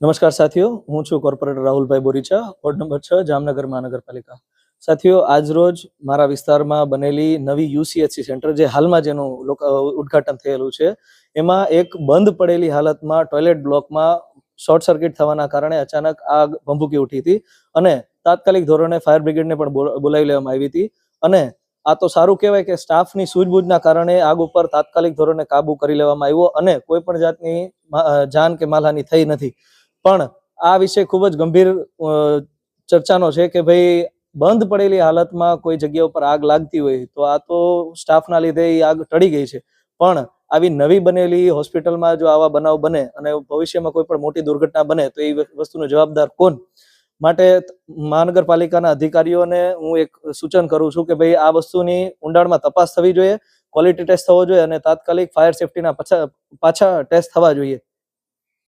નમસ્કાર સાથીઓ, હું છું corporator Rahulbhai Boricha, ward number છ, જામનગર મહાનગરપાલિકા. સાથીઓ, આજરોજ મારા વિસ્તારમાં બનેલી નવી યુસીએચસી સેન્ટર, જે હાલમાં જેનું ઉદઘાટન થયેલું છે, એમાં એક બંધ પડેલી હાલતમાં ટોયલેટ બ્લોકમાં શોર્ટ સર્કિટ થવાના કારણે અચાનક આગ ભંભૂકી ઉઠી હતી અને તાત્કાલિક ધોરણે ફાયર બ્રિગેડને પણ બોલાવી લેવામાં આવી હતી અને આ તો સારું કહેવાય કે સ્ટાફની સૂઝબૂઝના કારણે આગ ઉપર તાત્કાલિક ધોરણે કાબુ કરી લેવામાં આવ્યો અને કોઈ પણ જાતની જાન કે માલહાની થઈ નથી. પણ આ વિષય ખૂબ જ ગંભીર ચર્ચાનો છે કે ભાઈ બંધ પડેલી હાલતમાં કોઈ જગ્યા ઉપર આગ લાગતી હોય તો આ તો સ્ટાફના લીધે એ આગ ટળી ગઈ છે. પણ આવી નવી બનેલી હોસ્પિટલમાં જો આવા બનાવ બને અને ભવિષ્યમાં કોઈ પણ મોટી દુર્ઘટના બને તો એ વસ્તુનો જવાબદાર કોણ? માટે મહાનગરપાલિકાના અધિકારીઓને હું એક સૂચન કરું છું કે ભાઈ આ વસ્તુની ઊંડાણમાં તપાસ થવી જોઈએ, ક્વોલિટી ટેસ્ટ થવો જોઈએ અને તાત્કાલિક ફાયર સેફટીના પાછા પાછા ટેસ્ટ થવા જોઈએ.